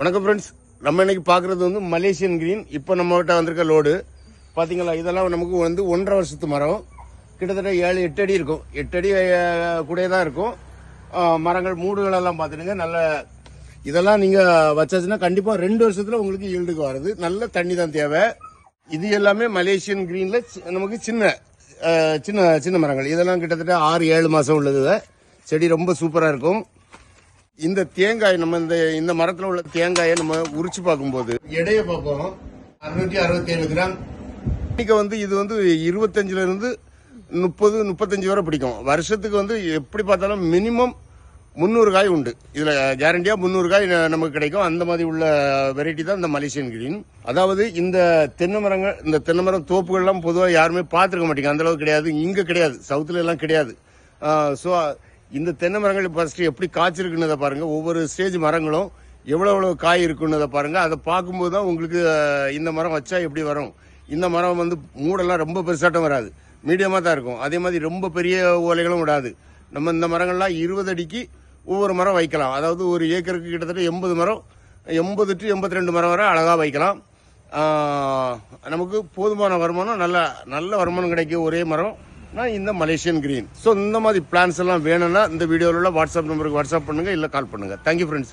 வணக்கம் ஃப்ரெண்ட்ஸ் நம்ம இன்னைக்கு பார்க்குறது வந்து மலேசியன் கிரீன் இப்போ நம்மகிட்ட வந்திருக்க லோடு பார்த்தீங்களா? இதெல்லாம் நமக்கு வந்து ஒன்றரை வருஷத்து மரம். கிட்டத்தட்ட ஏழு எட்டு அடி இருக்கும். எட்டு அடி கூட கூடயே தான் இருக்கும். மரங்கள் மூடுகளெல்லாம் பார்த்துருங்க நல்ல இதெல்லாம் நீங்கள் வச்சாச்சுன்னா கண்டிப்பாக ரெண்டு வருஷத்தில் உங்களுக்கு ஈல்டுக்கு வருது நல்ல தண்ணி தான் தேவை. இது எல்லாமே மலேசியன் கிரீனில் சி- நமக்கு சின்ன சின்ன சின்ன மரங்கள். இதெல்லாம் கிட்டத்தட்ட ஆறு ஏழு மாதம் உள்ளது. செடி ரொம்ப சூப்பராக இருக்கும். இந்த தேங்காய் நம்ம இந்த இந்த மரத்துல உள்ள தேங்காயை நம்ம உரிச்சு பார்க்கும்போது எடையை பார்ப்போம். அறுநூற்றி அறுபத்தி ஏழு கிராம். இன்னைக்கு வந்து இது வந்து இருபத்தஞ்சுல இருந்து முப்பது முப்பத்தஞ்சு வரை பிடிக்கும். வருஷத்துக்கு வந்து எப்படி பார்த்தாலும் மினிமம் முந்நூறு காய் உண்டு. இதுல கேரண்டியா முந்நூறு காய் நமக்கு கிடைக்கும். அந்த மாதிரி உள்ள வெரைட்டி தான் இந்த மலேசியன் கிரீன் அதாவது இந்த தென்னை மரங்கள் இந்த தென்னை மரம் தோப்புகள்லாம் பொதுவாக யாருமே பார்த்துருக்க மாட்டீங்க. அந்த அளவுக்கு கிடையாது. இங்க கிடையாது. சவுத்துல எல்லாம் கிடையாது. ஸோ இந்த தென்னை மரங்கள் ஃபர்ஸ்ட் எப்படி காய்ச்சிருக்குன்னதை பாருங்க. ஒவ்வொரு ஸ்டேஜ் மரங்களும் எவ்வளோ எவ்வளோ காய் இருக்குன்னதை பாருங்க. அதை பார்க்கும்போது தான் உங்களுக்கு இந்த மரம் வச்சா எப்படி வரும்? இந்த மரம் வந்து மூடெல்லாம் ரொம்ப பெருசாட்டம் வராது. மீடியமாக தான் இருக்கும். அதே மாதிரி ரொம்ப பெரிய ஓலைகளும் விடாது. நம்ம இந்த மரங்கள்லாம் இருபது அடிக்கு ஒவ்வொரு மரம் வைக்கலாம். அதாவது ஒரு ஏக்கருக்கு கிட்டத்தட்ட எண்பது மரம் எண்பது டு எண்பத்தி ரெண்டு மரம் வரை அழகாக வைக்கலாம். நமக்கு போதுமான வருமானம் நல்ல நல்ல வருமானம் கிடைக்கும் ஒரே மரம். நான் இந்த மலேசியன் கிரீன் ஸோ இந்த மாதிரி பிளான்ஸ் எல்லாம் வேணும்னா இந்த வீடியோவில் உள்ள வாட்ஸ்அப் நம்பருக்கு வாட்ஸ்அப் பண்ணுங்க இல்லை கால் பண்ணுங்க. Thank you friends